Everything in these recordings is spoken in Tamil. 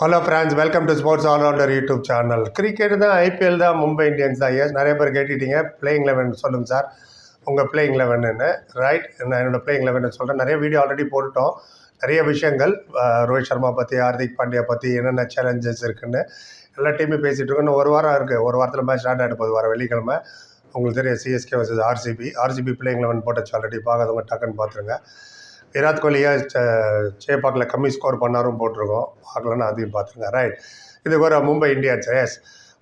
Hello friends welcome to sports allrounder YouTube channel cricket தான் ஐபிஎல் தான் மும்பை இந்தியன்ஸ் தான். எஸ் நிறைய பேர் கேட்டுட்டீங்க. பிளேயிங் லெவன் சொல்லுங்கள் சார் உங்கள் பிளேயிங் லெவன்னு ரைட் நான் என்னோடய பிளேயிங் லெவன் சொல்கிறேன் நிறைய வீடியோ ஆல்ரெடி போட்டுட்டோம். நிறைய விஷயங்கள் ரோஹித் சர்மா பற்றி ஹார்திக் பாண்டியா பற்றி என்னென்ன சேலஞ்சஸ் இருக்குன்னு எல்லா டீமும் பேசிகிட்டு இருக்கோம். இன்னும் ஒரு வாரம் இருக்குது ஒரு வாரத்தில் மேட்ச் ஸ்டார்ட் ஆகிட்டு போகுது. வர வெள்ளிக்கிழமை. உங்களுக்கு தெரியும் CSK versus RCB RCB playing eleven போட்டச்சு already பார்க்காதவங்க டக்குன்னு பார்த்துருங்க. விராட் கோலியை சேப்பாக்கில் கம்மி ஸ்கோர் பண்ணாரும் போட்டிருக்கோம். பார்க்கலன்னு அதையும் பார்த்துருங்க. ரைட் இதுக்கு ஒரு Mumbai Indians. Yes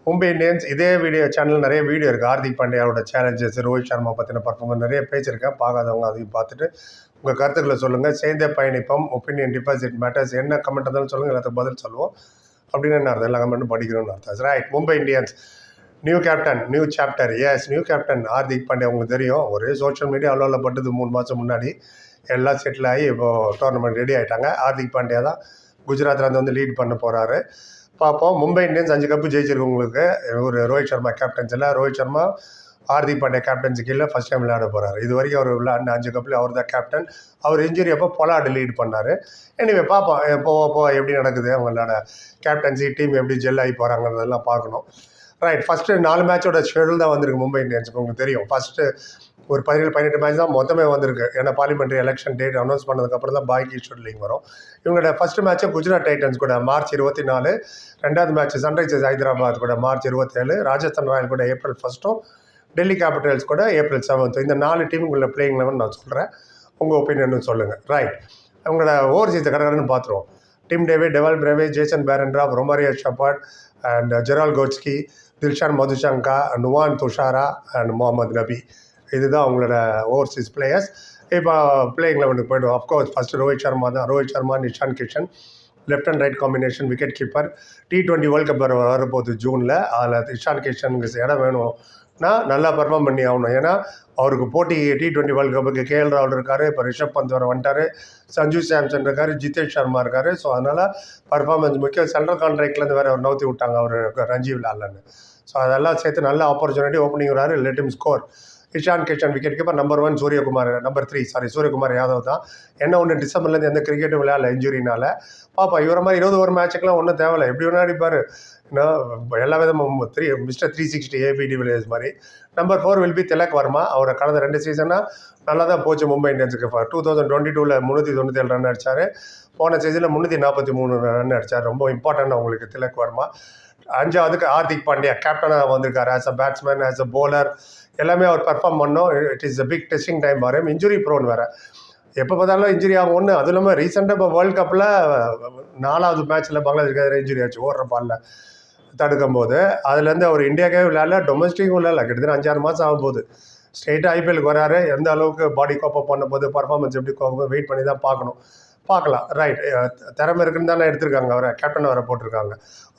Mumbai Indians இதே வீடியோ சேனல் நிறைய வீடியோ இருக்குது ஹார்திக் பாண்டியாவோட சேலஞ்சஸ் ரோஹித் சர்மா பற்றின பர்ஃபார்மன்ஸ் நிறைய பேசியிருக்கேன். பார்க்காதவங்க அதையும் பார்த்துட்டு உங்கள் கருத்துக்களை சொல்லுங்கள் சேர்ந்தே பயணிப்போம். ஒப்பீனியன் டிபாசிட் மேட்டர்ஸ் என்ன கமெண்ட் இருந்தாலும் சொல்லுங்கள் எல்லாத்துக்கும் பதில் சொல்லுவோம். அப்படின்னு என்ன அர்த்தம்? எல்லா கமெண்ட்டும் படிக்கணும்னு அர்த்தம். Right Mumbai Indians. New captain new chapter yes new captain Hardik Pandya உங்களுக்கு தெரியும். ஒரே சோஷியல் மீடியா அலுவலப்பட்டது பட்டது மூணு மாதம் முன்னாடி. எல்லாம் செட்டில் ஆகி இப்போது டோர்னமெண்ட் ரெடி ஆகிட்டாங்க ஹார்திக் பாண்டியா தான் குஜராத்லேருந்து வந்து லீட் பண்ண போகிறாரு பார்ப்போம் மும்பை இந்தியன்ஸ் அஞ்சு கப்பு ஜெயிச்சிருக்கவங்களுக்கு ஒரு ரோஹித் சர்மா கேப்டன்ஸில் ரோஹித் சர்மா ஹார்திக் பாண்டியா கேப்டன்சி கீழே ஃபஸ்ட் டைம் விளையாட போகிறாரு இது வரைக்கும் அவர் விளையாடின அஞ்சு கப்பில் அவர் தான் கேப்டன் அவர் இன்ஜுரி அப்போ பொலாடு லீட் பண்ணார். எனிவே பார்ப்போம் அஹ் போக போக எப்படி நடக்குது? அவங்களோட கேப்டன்சி டீம் எப்படி ஜெல் ஆகி போகிறாங்கிறதெல்லாம் பார்க்கணும். ரைட் ஃபஸ்ட்டு நாலு மேட்சோட ஷெடியூல் தான் வந்திருக்கு மும்பை இந்தியன்ஸுக்கு. உங்களுக்கு தெரியும். ஃபஸ்ட்டு ஒரு பதினேழு பதினெட்டு மேட்ச் தான் மொத்தமே வந்திருக்கு. ஏன்னா பார்லிமெண்ட்ரி எலெக்ஷன் டேட் அனௌன்ஸ் பண்ணதுக்கப்புறம் தான் பாக்கி ஷெட்லிங் வரும். இவங்களோட ஃபஸ்ட் மேட்ச்சு குஜராத் டைட்டன்ஸ் கூட மார்ச் இருபத்தி நாலு ரெண்டாவது மேட்ச் சன்ரைசர்ஸ் ஹைதராபாத் கூட மார்ச் இருபத்தேழு. ராஜஸ்தான் ராயல் கூட ஏப்ரல் ஃபஸ்ட்டும் டெல்லி கேபிட்டல்ஸ் கூட ஏப்ரல் செவன்த் இந்த நாலு டீமுக்குள்ள பிளேயிங் லெவன் நான் சொல்கிறேன் உங்கள் ஒப்பீனியன் சொல்லுங்கள் ரைட் அவங்களோட ஓவர்சீஸ் கடற்கரைன்னு பார்த்துருவோம் Tim David Dewald Brevis Jason Behrendorff Romario Shepherd and Gerald Coetzee Dilshan Madushanka Nuwan Thushara and Mohammad Nabi இதுதான் அவங்களோட ஓவர்சீஸ் பிளேயர்ஸ் இப்போ பிளேயிங் லெவனுக்கு போய்டும் of course first Rohit Sharma தான். Rohit Sharma Ishan Kishan left and right combination wicket keeper T twenty world cup வர வரப்போகுது ஜூனில் அதில் இஷான் கிஷனுக்கு இடம் வேணும்னா நல்லா பர்ஃபார்ம் பண்ணி ஆகணும். ஏன்னா அவருக்கு போட்டி டி டுவெண்ட்டி வேர்ல்ட் கப்புக்கு கேஎல் ராகுல் இருக்கார். இப்போ ரிஷப் பந்த் வர வந்துட்டார். சஞ்சு சாம்சன் இருக்கார். ஜிதேஷ் சர்மா இருக்கார். ஸோ அதனால் பர்ஃபார்மன்ஸ் முக்கியம். சென்ட்ரல் கான்ட்ராக்ட்லேருந்து வேறு அவர் நவுத்தி விட்டாங்க அவர் ரஞ்சி விளாட்லன்னு ஸோ அதெல்லாம் சேர்த்து நல்ல ஆப்பர்ச்சுனிட்டி ஓப்பனிங் வராரு. Let him score Ishan Kishan wicket keeper number one Suryakumar number three sorry Suryakumar Yadav தான். என்ன ஒன்று டிசம்பர்லேருந்து எந்த கிரிக்கெட்டும் விளையாடல இன்ஜுரினால பாப்பா இவர மாதிரி இருபது ஒரு மேட்சுக்கெலாம் ஒன்றும் தேவையில்லை. எப்படி வேணா அடிப்பார். எல்லா விதமும் three mister three sixty ABD Villiers மாதிரி. Number four will be Tilak Varma. அவரை கடந்த ரெண்டு சீசனாக நல்லா தான் போச்சு மும்பை இந்தியன்ஸுக்கு. டூ தௌசண்ட் டுவெண்ட்டி டூவில் முந்நூற்றி தொண்ணூற்றி ஏழு ரன் அடிச்சார். போன சீசனில் முந்நூற்றி நாற்பத்தி மூணு ரன் அடிச்சார். ரொம்ப இம்பார்ட்டன்ட் அவங்களுக்கு திலக் வர்மா. அஞ்சாவதுக்கு ஹார்திக் பாண்டியா கேப்டனாக வந்திருக்காரு. As a batsman as a bowler எல்லாமே அவர் பர்ஃபார்ம் பண்ணோம். It is a big testing time வரும் இன்ஜுரி ப்ரோன் வேறு. எப்போ பார்த்தாலும் இன்ஜுரி ஆகும். ஒன்று அதுவும் இல்லாமல் ரீசெண்டாக இப்போ வேர்ல்டு கப்பில் நாலாவது மேட்ச்சில் பங்களாதேஷ்க்கு இன்ஜுரி ஆச்சு. ஓடுற பாலில். தடுக்கும் போது அதுலேருந்து அவர் இந்தியாக்கே விளையாடல டொமஸ்டிக்கும் விளையாடல. கிட்டத்தட்ட அஞ்சாறு மாதம் ஆகும் போகுது ஸ்ட்ரெயிட்டாக ஐபிஎலுக்கு வராரு. எந்த அளவுக்கு பாடி கோப்பப் பண்ண போது பர்ஃபார்மன்ஸ் எப்படி கோப்பம் வெயிட் பண்ணி தான் பார்க்கணும். பார்க்கலாம். ரைட் திறமை இருக்குன்னு தானே எடுத்திருக்காங்க அவரை. கேப்டன் அவரை போட்டிருக்காங்க.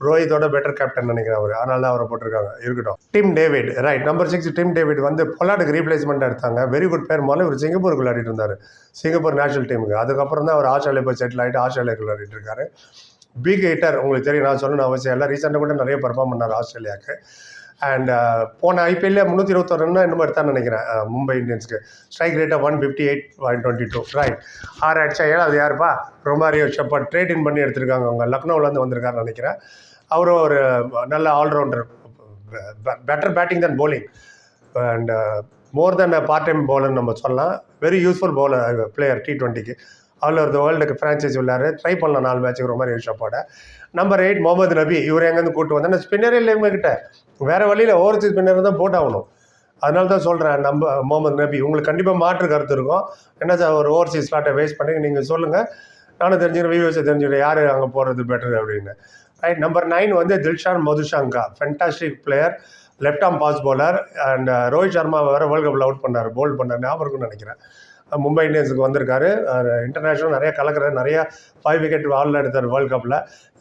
ரோஹித்தோட பெட்டர் கேப்டன் நினைக்கிறேன் அவர். அதனால தான் அவரை போட்டிருக்காங்க. இருக்கட்டும். Tim David right number six Tim David வந்து பொலாட்டுக்கு ரீப்ளேஸ்மெண்ட் எடுத்தாங்க. வெரி குட் பேர் முதல்ல இவர் சிங்கப்பூருக்கு விளையாடிட்டு இருந்தார். சிங்கப்பூர் நேஷனல் டீமுக்கு அதுக்கப்புறம் தான் அவர் ஆஸ்திரேலியா போய் செட்டில் ஆகிட்டு ஆஸ்திரேலியாவுக்கு விளையாடிட்டு இருக்காரு. பிக் ஹிட்டர் உங்களுக்கு தெரியும் நான் சொல்லணும் அவசியம் இல்லை. ரீசெண்டாக கூட நிறைய பர்ஃபார்ம் பண்ணார் ஆஸ்திரேலியாவுக்கு. அண்ட் uh, போன ஐபிஎல்ல முந்நூற்றி இருபத்தொரு ரன் என்னமோ எடுத்தான்னு நினைக்கிறேன். Uh, மும்பை இந்தியன்ஸ்க்கு. ஸ்ட்ரைக் ரேட்டாக one fifty eight point twenty two right ஆறு அடிச்சா ஏழாவது யாருப்பா? Romario shepherd. ட்ரேட் இன் பண்ணி எடுத்திருக்காங்க அவங்க. லக்னோவிலேருந்து வந்திருக்காருன்னு நினைக்கிறேன். அவரும் ஒரு நல்ல all rounder better batting than bowling and more then part time பவுலர்னு நம்ம சொல்லலாம். Very useful bowler player T டுவெண்ட்டிக்கு ஆல் ஓவர் த வேர்ல்டுக்கு ஃப்ரான்ச்சைஸ் விளையாடு ட்ரை பண்ணலாம் நாலு மேட்ச்சுக்கு ரொம்ப ஷாப்போட நம்பர் எயிட் முகமது நபி. இவர் எங்கேருந்து கூட்டு வந்தேன் ஸ்பின்னரே இல்லை இவங்ககிட்ட வேறு வழியில் ஓவர்சீஸ் பின்னர் தான் போட்டாகணும். அதனால தான் சொல்கிறேன் நம்ம முகமது நபி உங்களுக்கு கண்டிப்பாக மாற்று கருத்து இருக்கும். என்ன சார் ஒரு ஓவர்சீஸ் ஸ்லாட்டை வேஸ்ட் பண்ணி நீங்கள் சொல்லுங்கள் நானும் தெரிஞ்சுக்கிறேன் வியூவர்ஸை தெரிஞ்சுக்கிறேன் யார் அங்கே போகிறது பெட்டர் அப்படின்னு. ரைட் நம்பர் நைன் வந்து Dilshan Madushanka fantastic player left arm fast bowler and Rohit Sharma வேறு வேர்ல்ட் கப்பில் அவுட் பண்ணார் போல் பண்ணார் ஞாபகம் இருக்குன்னு நினைக்கிறேன். மும்பை இந்தியன்ஸுக்கு வந்திருக்காரு. இன்டர்நேஷ்னல் நிறைய கலக்கிற நிறைய ஃபைவ் விக்கெட் ஆல் எடுத்தார் வேர்ல்ட் கப்பில்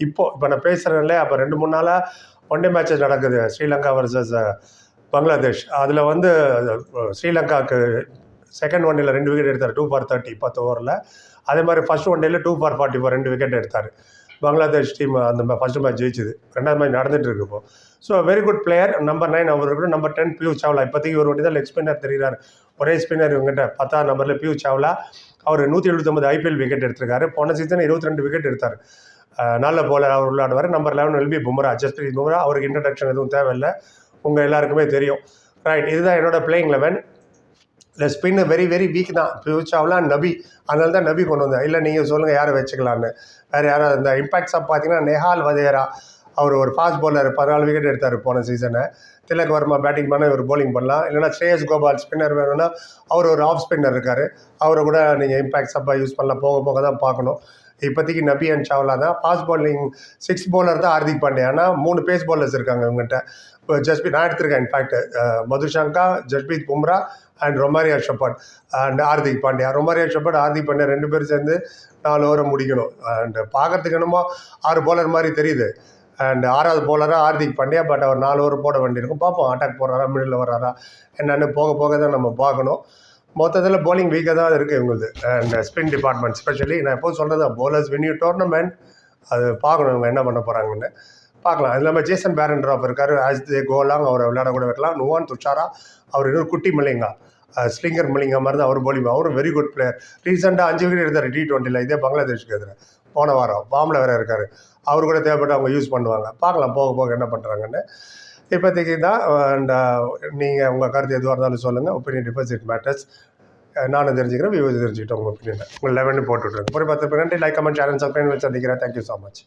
இப்போ இப்போ நான் பேசுகிறேன்ல அப்போ ரெண்டு மூணு நாளாக ஒன் டே மேட்சஸ் நடக்குது. Sri Lanka versus uh, Bangladesh. அதில் வந்து uh, ஸ்ரீலங்காவுக்கு செகண்ட் ஒன் டேல ரெண்டு விக்கெட் எடுத்தார். டூ ஃபார் தேர்ட்டி பத்து ஓவரில் அதே மாதிரி ஃபர்ஸ்ட் ஒன் டேல டூ ஃபார் ஃபார்ட்டி ஃபோர் ரெண்டு விக்கெட் எடுத்தார். பங்களாதேஷ் டீம் அந்த ஃபர்ஸ்ட் மேட்ச் ஜெயிச்சுது. ரெண்டாவது மேட்ச் நடந்துட்டு இருக்கு இப்போ. So very good player number nine அவர் இருக்கட்டும் நம்பர் டென் பியூ சாவ்லா இப்போதைக்கு ஒரு வண்டி தான் லெக் ஸ்பின்னர் தெரிகிறார். ஒரே ஸ்பின்னர் இவங்ககிட்ட பத்தாம் நம்பரில் பியூ சாவ்லா அவர் நூற்றி எழுபத்தொம்பது ஐபிஎல் விக்கெட் எடுத்திருக்காரு. போன சீசன் இருபத்தி ரெண்டு விக்கெட் எடுத்தார். நல்ல போல அவர் விளையாடுவார் நம்பர் லெவன் எல்பி பும்ரா ஜஸ்பிரீத் பும்ரா அவருக்கு இன்ட்ரடக்ஷன் எதுவும் தேவையில்லை. உங்கள் எல்லாருக்குமே தெரியும். ரைட் இதுதான் என்னோட பிளேயிங் லெவன் இல்லை ஸ்பின்னு வெரி வெரி வீக் தான். பியூர் நபி. அதனால தான் நபி கொண்டு வந்தேன் இல்லை நீங்கள் சொல்லுங்கள் யாரை வச்சுக்கலான்னு வேறு யாராவது இந்த இம்பாக்ட்ஸ் சப் பார்த்தீங்கன்னா நெஹால் வதேரா. அவர் ஒரு ஃபாஸ்ட் bowler பதினாலு விக்கெட் எடுத்தார் போன சீசனை திலக் வர்மா பேட்டிங் பண்ண இவர் போலிங் பண்ணலாம். இல்லைனா ஸ்ரேயஸ் கோபால் ஸ்பின்னர் வேணும்னா அவர் ஒரு ஆஃப் ஸ்பின்னர் இருக்கார். அவரை கூட நீங்கள் இம்பாக்ட் சப்பாக யூஸ் பண்ணலாம். போக போக தான் பார்க்கணும். இப்போதைக்கு நபி அண்ட் சாவ்லா தான். ஃபாஸ்ட் பவுலிங் சிக்ஸ் பவுலர் தான் ஹார்திக் பாண்டியா ஆனால் மூணு பேஸ் பவுலர்ஸ் இருக்காங்க அவங்ககிட்ட இப்போ ஜஸ்பீத் நான் எடுத்திருக்கேன் in fact Madushanka Jasprit Bumrah and Romario Shepherd and Hardik Pandya Romario Shepherd Hardik Pandya ரெண்டு பேரும் சேர்ந்து நாலு ஓவரை முடிக்கணும். அண்ட் பார்க்கறதுக்கு என்னமோ ஆறு பவுலர் மாதிரி தெரியுது. அண்ட் ஆறாவது போலராக ஹார்திக் பாண்டியா பட் அவர் நாலு ஓவர் போட வேண்டியிருக்கும். பார்ப்போம் அட்டாக் போடுறாரா மிடில் வர்றாரா என்னென்னு போக போக தான் நம்ம பார்க்கணும். மொத்தத்தில் போலிங் வீக்காக தான் இருக்குது இவங்களுக்கு அண்ட் ஸ்பின் டிபார்ட்மெண்ட் ஸ்பெஷலி நான் எப்போது சொல்கிறது போலர்ஸ் வென்யூ டோர்னமெண்ட் அது பார்க்கணும் இவங்க என்ன பண்ண போகிறாங்கன்னு பார்க்கலாம். அது இல்லாமல் ஜேசன் பேரன் ட்ராப் இருக்கார். ஆஸ் தே கோலாங் அவரை விளையாட கூட வைக்கலாம். நுவான் துஷாரா அவர் இன்னொரு குட்டி மலிங்கா. ஸ்லிங்கர் மலிங்கா மாதிரி தான் அவர் போலிங் அவரும் வெரி குட் பிளேயர் ரீசெண்டாக அஞ்சு விக்கெட் எடுத்தார் டி டுவெண்ட்டியில் இதே பங்களாதேஷ்க்கு எதிராக போன வாரம் பாம்பில் வேறு இருக்கார். அவர் கூட தேவைப்பட்டு அவங்க யூஸ் பண்ணுவாங்க. பார்க்கலாம் போக போக என்ன பண்ணுறாங்கன்னு இப்போதைக்கு தான் அண்ட் நீங்கள் உங்கள் கருத்து எதுவாக இருந்தாலும் சொல்லுங்கள் ஒப்பீனியன் டிபாசிட் மேட்டர்ஸ் நானும் தெரிஞ்சுக்கிறேன் வியூஸ் தெரிஞ்சுக்கிட்டேன் உங்கள் ஒப்பீனியன் உங்கள் லெவன் போட்டுவிட்ருங்க ஒரு பத்து நன்றி. லைக் கமெண்ட் சேனல் சப்ஸ்கிரைப் வச்சு சந்திக்கிறேன். Thank you so much